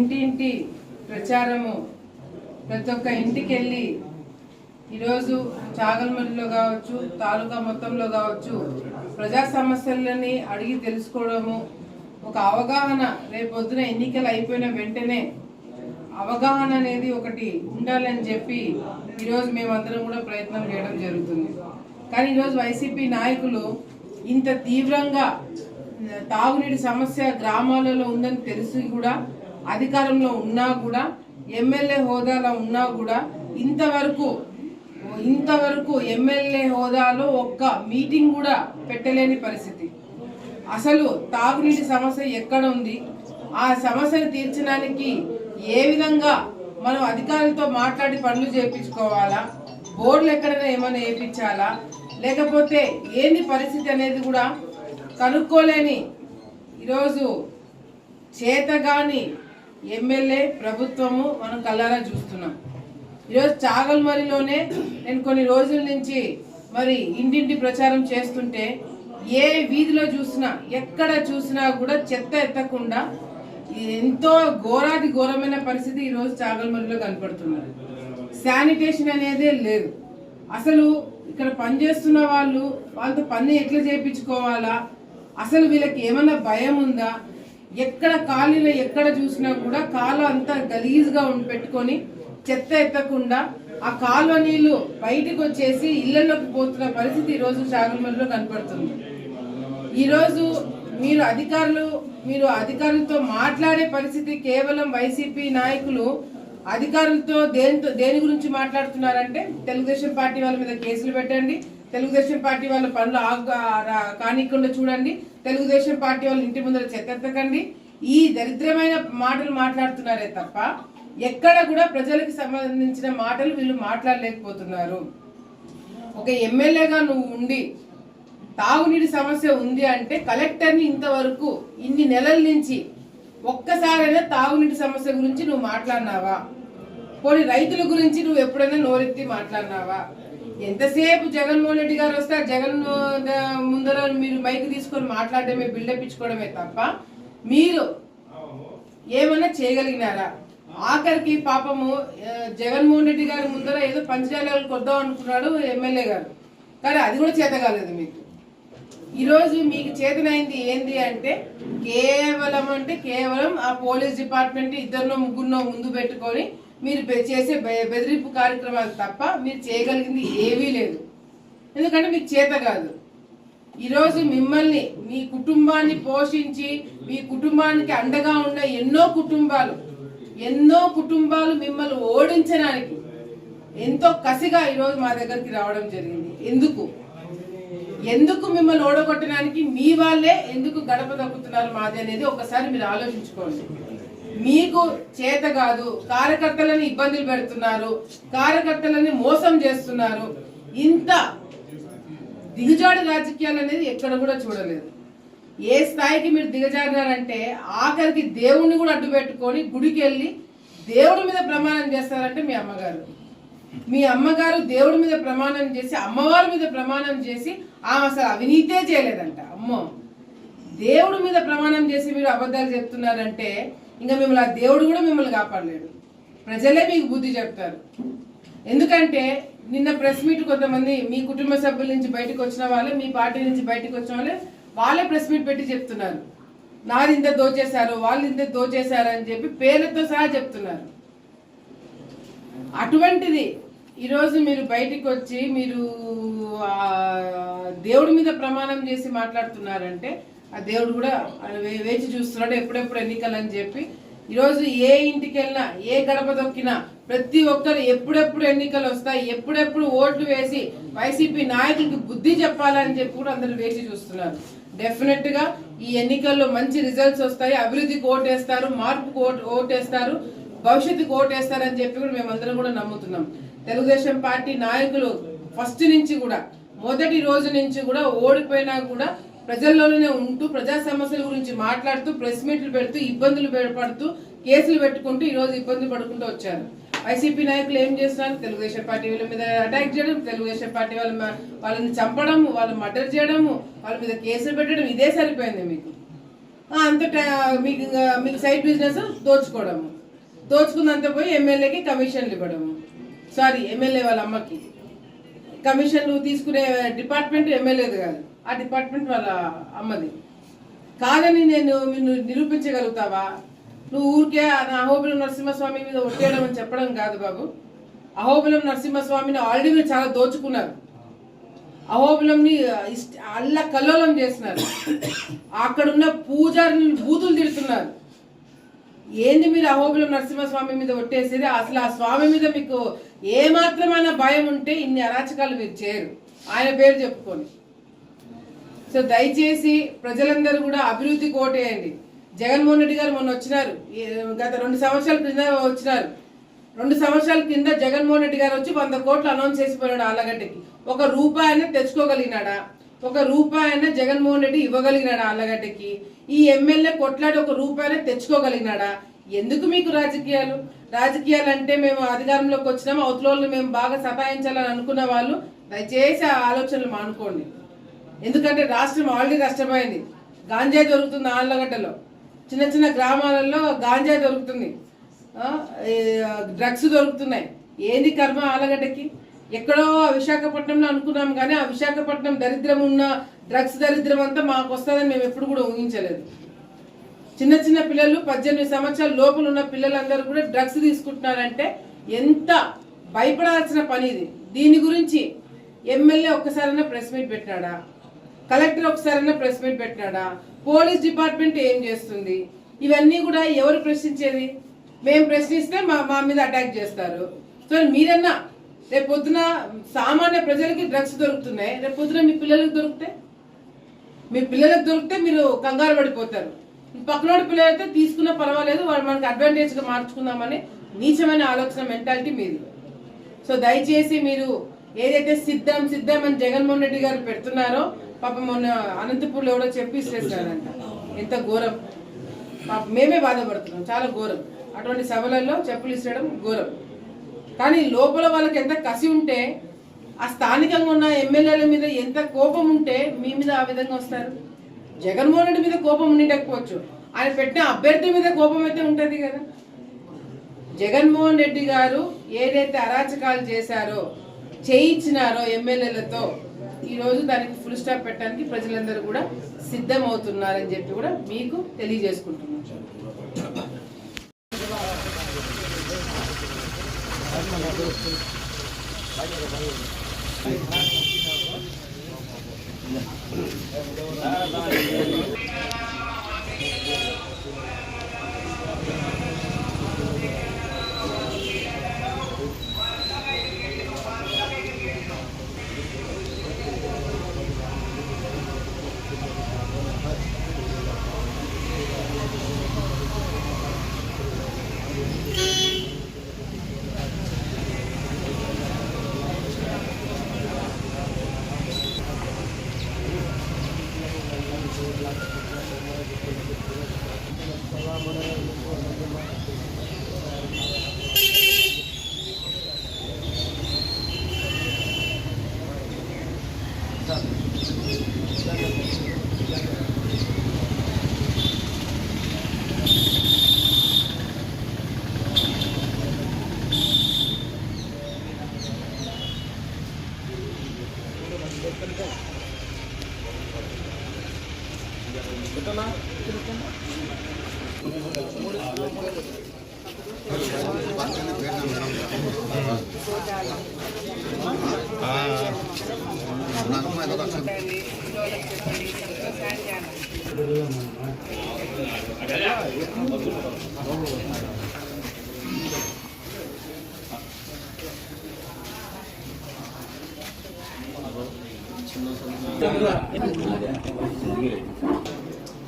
ఇంటింటి ప్రచారము. ప్రతి ఒక్క ఇంటికి వెళ్ళి ఈరోజు చాగల్మల్లిలో కావచ్చు తాలూకా మొత్తంలో కావచ్చు ప్రజా సమస్యలని అడిగి తెలుసుకోవడము ఒక అవగాహన. రేపొద్దున ఎన్నికలు అయిపోయిన వెంటనే అవగాహన అనేది ఒకటి ఉండాలని చెప్పి ఈరోజు మేమందరం కూడా ప్రయత్నం చేయడం జరుగుతుంది. కానీ ఈరోజు వైసీపీ నాయకులు ఇంత తీవ్రంగా తాగునీటి సమస్య గ్రామాలలో ఉందని తెలిసి కూడా అధికారంలో ఉన్నా కూడా ఎమ్మెల్యే హోదాలో ఉన్నా కూడా ఇంతవరకు ఇంతవరకు ఎమ్మెల్యే హోదాలో ఒక్క మీటింగ్ కూడా పెట్టలేని పరిస్థితి. అసలు తాగునీటి సమస్య ఎక్కడ ఉంది? ఆ సమస్యను తీర్చడానికి ఏ విధంగా మనం అధికారులతో మాట్లాడి పనులు చేయించుకోవాలా బోర్డులు ఎక్కడైనా ఏమైనా వేయించాలా? లేకపోతే ఏంది పరిస్థితి అనేది కూడా కనుక్కోలేని ఈరోజు చేతగాని ఎమ్మెల్యే ప్రభుత్వము మనం కళ్ళారా చూస్తున్నాం. ఈరోజు చాగల్మరిలోనే నేను కొన్ని రోజుల నుంచి మరి ఇంటింటి ప్రచారం చేస్తుంటే ఏ వీధిలో చూసినా ఎక్కడ చూసినా కూడా చెత్త ఎత్తకుండా ఎంతో ఘోరాది ఘోరమైన పరిస్థితి ఈరోజు చాగల్మరిలో కనపడుతున్నారు శానిటేషన్ అనేదే లేదు. అసలు ఇక్కడ పనిచేస్తున్న వాళ్ళు వాళ్ళతో పని ఎట్లా చేయించుకోవాలా? అసలు వీళ్ళకి ఏమన్నా భయం ఉందా? ఎక్కడ ఖాళీలో ఎక్కడ చూసినా కూడా కాలు అంతా గలీజ్గా ఉండి పెట్టుకొని చెత్త ఎత్తకుండా ఆ కాలువ నీళ్ళు బయటకు వచ్చేసి ఇళ్ళలోకి పోతున్న పరిస్థితి ఈరోజు చాగల్మరిలో కనపడుతుంది. ఈరోజు మీరు అధికారులు మీరు అధికారులతో మాట్లాడే పరిస్థితి కేవలం వైసీపీ నాయకులు అధికారులతో దేనితో దేని గురించి మాట్లాడుతున్నారంటే తెలుగుదేశం పార్టీ వాళ్ళ మీద కేసులు పెట్టండి తెలుగుదేశం పార్టీ వాళ్ళ పనులు ఆగు- రా- కానికుండా చూడండి. తెలుగుదేశం పార్టీ వాళ్ళు ఇంటి ముందర చెత్తెత్తకండి. ఈ దరిద్రమైన మాటలు మాట్లాడుతున్నారే తప్ప ఎక్కడ కూడా ప్రజలకు సంబంధించిన మాటలు వీళ్ళు మాట్లాడలేకపోతున్నారు. ఒక ఎమ్మెల్యేగా నువ్వు ఉండి తాగునీటి సమస్య ఉంది అంటే కలెక్టర్ని ఇంతవరకు ఇన్ని నెలల నుంచి ఒక్కసారైనా తాగునీటి సమస్య గురించి నువ్వు మాట్లాడినావా? పోనీ రైతుల గురించి నువ్వు ఎప్పుడైనా నోరెత్తి మాట్లాడినావా? ఎంతసేపు జగన్మోహన్ రెడ్డి గారు వస్తే జగన్ ముందర మీరు మైక్ తీసుకొని మాట్లాడటమే బిల్డప్ ఇచ్చుకోవడమే తప్ప మీరు ఏమన్నా చేయగలిగినారా? ఆఖరికి పాపము జగన్మోహన్ రెడ్డి గారి ముందర ఏదో పంచజాలకు కొద్దాం అనుకున్నాడు ఎమ్మెల్యే గారు. కానీ అది కూడా చేత కాలేదు మీకు. ఈరోజు మీకు చేతనైంది ఏంది అంటే కేవలం అంటే కేవలం ఆ పోలీస్ డిపార్ట్మెంట్ ఇద్దరినో ముగ్గురునో ముందు పెట్టుకొని మీరు చేసే బె- బెదిరింపు కార్యక్రమాలు తప్ప మీరు చేయగలిగింది ఏమీ లేదు. ఎందుకంటే మీకు చేత కాదు. ఈరోజు మిమ్మల్ని మీ కుటుంబాన్ని పోషించి మీ కుటుంబానికి అండగా ఉన్న ఎన్నో కుటుంబాలు ఎన్నో కుటుంబాలు మిమ్మల్ని ఓడించడానికి ఎంతో కసిగా ఈరోజు మా దగ్గరికి రావడం జరిగింది. ఎందుకు? ఎందుకు మిమ్మల్ని ఓడగొట్టడానికి మీ వాళ్ళే ఎందుకు గడప దక్కుతున్నారు మాది అనేది ఒకసారి మీరు ఆలోచించుకోండి. మీకు చేత కాదు. కార్యకర్తలని ఇబ్బందులు పెడుతున్నారు. కార్యకర్తలని మోసం చేస్తున్నారు. ఇంత దిగజాడు రాజకీయాలు అనేది ఎక్కడ కూడా చూడలేదు. ఏ స్థాయికి మీరు దిగజారినారంటే ఆఖరికి దేవుణ్ణి కూడా అడ్డు పెట్టుకొని గుడికి వెళ్ళి దేవుడి మీద ప్రమాణం చేస్తారంటే మీ అమ్మగారు. మీ అమ్మగారు దేవుడి మీద ప్రమాణం చేసి అమ్మవారి మీద ప్రమాణం చేసి ఆమె అసలు అవినీతే చేయలేదంట. అమ్మో! దేవుడి మీద ప్రమాణం చేసి మీరు అబద్ధాలు చెప్తున్నారంటే ఇంకా మిమ్మల్ని ఆ దేవుడు కూడా మిమ్మల్ని కాపాడలేడు. ప్రజలే మీకు బుద్ధి చెప్తారు. ఎందుకంటే నిన్న ప్రెస్ మీట్ కొంతమంది మీ కుటుంబ సభ్యుల నుంచి బయటకు వచ్చిన వాళ్ళే మీ పార్టీ నుంచి బయటకు వచ్చిన వాళ్ళే వాళ్ళే ప్రెస్ మీట్ పెట్టి చెప్తున్నారు. నాది ఇంత దోచేశారు వాళ్ళు ఇంత దోచేశారు అని చెప్పి పేర్లతో సహా చెప్తున్నారు. అటువంటిది ఈరోజు మీరు బయటికి వచ్చి మీరు దేవుడి మీద ప్రమాణం చేసి మాట్లాడుతున్నారంటే ఆ దేవుడు కూడా ఆయన వేచి చూస్తున్నాడు ఎప్పుడెప్పుడు ఎన్నికలు అని చెప్పి. ఈరోజు ఏ ఇంటికి వెళ్ళినా ఏ గడప దొక్కినా ప్రతి ఒక్కరు ఎప్పుడెప్పుడు ఎన్నికలు వస్తాయి ఎప్పుడెప్పుడు ఓట్లు వేసి వైసీపీ నాయకులకి బుద్ధి చెప్పాలని చెప్పి కూడా అందరూ వేచి చూస్తున్నారు. డెఫినెట్గా ఈ ఎన్నికల్లో మంచి రిజల్ట్స్ వస్తాయి అభివృద్ధికి ఓటేస్తారు మార్పుకు ఓటు ఓటేస్తారు భవిష్యత్తుకు ఓటేస్తారని చెప్పి కూడా మేమందరం కూడా నమ్ముతున్నాం. తెలుగుదేశం పార్టీ నాయకులు ఫస్ట్ నుంచి కూడా మొదటి రోజు నుంచి కూడా ఓడిపోయినా కూడా ప్రజల్లోనే ఉంటూ ప్రజా సమస్యల గురించి మాట్లాడుతూ ప్రెస్ మీట్లు పెడుతూ ఇబ్బందులు పడుతూ కేసులు పెట్టుకుంటూ ఈరోజు ఇబ్బందులు పడుకుంటూ వచ్చారు. వైసీపీ నాయకులు ఏం చేస్తున్నారు? తెలుగుదేశం పార్టీ వాళ్ళ మీద అటాక్ చేయడం తెలుగుదేశం పార్టీ వాళ్ళ వాళ్ళని చంపడం వాళ్ళు మర్డర్ చేయడము వాళ్ళ మీద కేసులు పెట్టడం ఇదే సరిపోయింది మీకు? అంత మీకు ఇంకా మీకు సైడ్ బిజినెస్ దోచుకోవడము. దోచుకున్నంత పోయి ఎమ్మెల్యేకి కమిషన్లు ఇవ్వడము. సారీ ఎమ్మెల్యే వాళ్ళ అమ్మకి. కమిషన్లు తీసుకునే డిపార్ట్మెంట్ ఎమ్మెల్యేది కాదు. ఆ డిపార్ట్మెంట్ వాళ్ళ అమ్మది. కాదని నేను నిన్ను నిరూపించగలుగుతావా? నువ్వు ఊరికే అహోబిలం నరసింహస్వామి మీద ఒట్టేయడం అని చెప్పడం కాదు బాబు. అహోబిలం నరసింహస్వామిని ఆల్రెడీ మీరు చాలా దోచుకున్నారు. అహోబిలంని ఇష్ట అల్ల కల్లోలం చేస్తున్నారు. అక్కడున్న పూజారిని బూతులు తిడుతున్నారు. ఏంది మీరు అహోబిలం నరసింహస్వామి మీద ఒట్టేసేది? అసలు ఆ స్వామి మీద మీకు ఏమాత్రమైన భయం ఉంటే ఇన్ని అరాచకాలు మీరు చేయరు. ఆయన పేరు చెప్పుకొని సో దయచేసి ప్రజలందరూ కూడా అభివృద్ధి కోటేయండి. జగన్మోహన్ రెడ్డి గారు మొన్న వచ్చినారు. గత రెండు సంవత్సరాల క్రింద వచ్చినారు. రెండు సంవత్సరాల కింద జగన్మోహన్ రెడ్డి గారు వచ్చి వంద కోట్లు అనౌన్స్ చేసిపోయాడు ఆలగడ్డకి ఒక రూపాయన తెచ్చుకోగలిగినాడా? ఒక రూపాయి జగన్మోహన్ రెడ్డి ఇవ్వగలిగినాడా ఆలగడ్డకి ఈ ఎమ్మెల్యే కొట్లాడి ఒక రూపాయన తెచ్చుకోగలిగినాడా? ఎందుకు మీకు రాజకీయాలు? రాజకీయాలు అంటే మేము అధికారంలోకి వచ్చినాము అవతల మేము బాగా సతాయించాలని అనుకున్న వాళ్ళు దయచేసి ఆ ఆలోచనలు మానుకోండి. ఎందుకంటే రాష్ట్రం ఆల్రెడీ కష్టమైంది. గాంజా దొరుకుతుంది ఆళ్ళగడ్డలో. చిన్న చిన్న గ్రామాలలో గాంజా దొరుకుతుంది. డ్రగ్స్ దొరుకుతున్నాయి. ఏంది కర్మ ఆలగడ్డకి ఎక్కడో విశాఖపట్నంలో అనుకున్నాం కానీ ఆ విశాఖపట్నం దరిద్రం ఉన్న డ్రగ్స్ దరిద్రం అంతా మాకు వస్తుందని మేము ఎప్పుడు కూడా ఊహించలేదు. చిన్న చిన్న పిల్లలు పద్దెనిమిది సంవత్సరాల లోపల ఉన్న పిల్లలందరూ కూడా డ్రగ్స్ తీసుకుంటున్నారంటే ఎంత భయపడాల్సిన పని ఇది. దీని గురించి ఎమ్మెల్యే ఒక్కసారైనా ప్రెస్ మీట్ పెట్టాడా? కలెక్టర్ ఒకసారైనా ప్రెస్ మీట్ పెట్టినాడా? పోలీస్ డిపార్ట్మెంట్ ఏం చేస్తుంది? ఇవన్నీ కూడా ఎవరు ప్రశ్నించేది? మేము ప్రశ్నిస్తే మా మా మీద అటాక్ చేస్తారు. సో మీరన్నా రేపు పొద్దున సామాన్య ప్రజలకి డ్రగ్స్ దొరుకుతున్నాయి. రేపు పొద్దున మీ పిల్లలకు దొరికితే? మీ పిల్లలకు దొరికితే మీరు కంగారు పడిపోతారు. పక్కనోడి పిల్లలైతే తీసుకున్నా పర్వాలేదు వాళ్ళు మనకి అడ్వాంటేజ్గా మార్చుకుందామని నీచమైన ఆలోచన మెంటాలిటీ మీది. సో దయచేసి మీరు ఏదైతే సిద్ధం సిద్ధం అని జగన్మోహన్ రెడ్డి గారు పెడుతున్నారో పాపం మొన్న అనంతపూర్లో ఎవడో చెప్పి ఇచ్చేసారంట ఎంత ఘోరం. పాపం మేమే బాధపడుతున్నాం చాలా ఘోరం. అటువంటి సభలలో చెప్పులు ఇచ్చడం ఘోరం. కానీ లోపల వాళ్ళకి ఎంత కసి ఉంటే ఆ స్థానికంగా ఉన్న ఎమ్మెల్యేల మీద ఎంత కోపం ఉంటే మీ మీద ఆ విధంగా వస్తారు. జగన్మోహన్ రెడ్డి మీద కోపం ఉండకపోవచ్చు. ఆయన పెట్టిన అభ్యర్థి మీద కోపం అయితే ఉంటుంది కదా. జగన్మోహన్ రెడ్డి గారు ఏదైతే అరాచకాలు చేశారో చేయించినారో ఎమ్మెల్యేలతో ఈరోజు దానికి ఫుల్ స్టాప్ పెట్టడానికి ప్రజలందరూ కూడా సిద్ధమవుతున్నారని చెప్పి కూడా మీకు తెలియజేసుకుంటున్నాను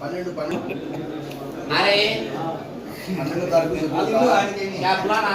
పన్నెండు పన్నెండు అరే పన్నెండు తారీఖు చెప్తా. క్యాప్లానా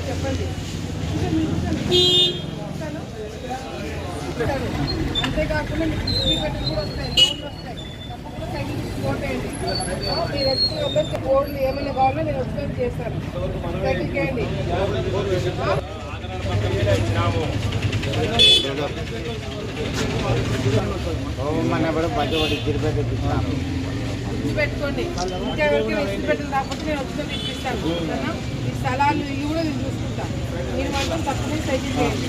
చెప్పండి గట్టులు కూడా వస్తాయి లోన్లు వస్తాయి తప్పకుండా సైకిల్ గుర్తు ఓటేయండి ఆ, మీరు వచ్చిన వాళ్ళకి బోర్డులు ఏమైనా కావాలో నేను వచ్చి చేస్తాను మన కూడా బడ్జెట్ ఒకటి తిరుపతి తెప్పిస్తాను పెట్టుకోండి. ఇంకెవరికి ఇచ్చి పెట్టిన రాకపోతే నేను వచ్చి ఇప్పిస్తాను ఈ స్థలాలు ఇవి కూడా నేను చూసుకుంటాను. మీరు మాత్రం తప్పకుండా సైకిల్ చేయండి.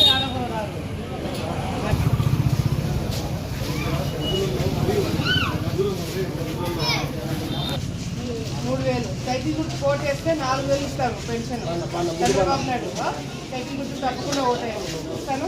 ఓటు వేస్తే నాలుగు వేలు ఇస్తాను పెన్షన్. చంద్రబాబు నాయుడు? సైకిల్ గుర్తు తప్పకుండా ఓటేయండి ఇస్తాను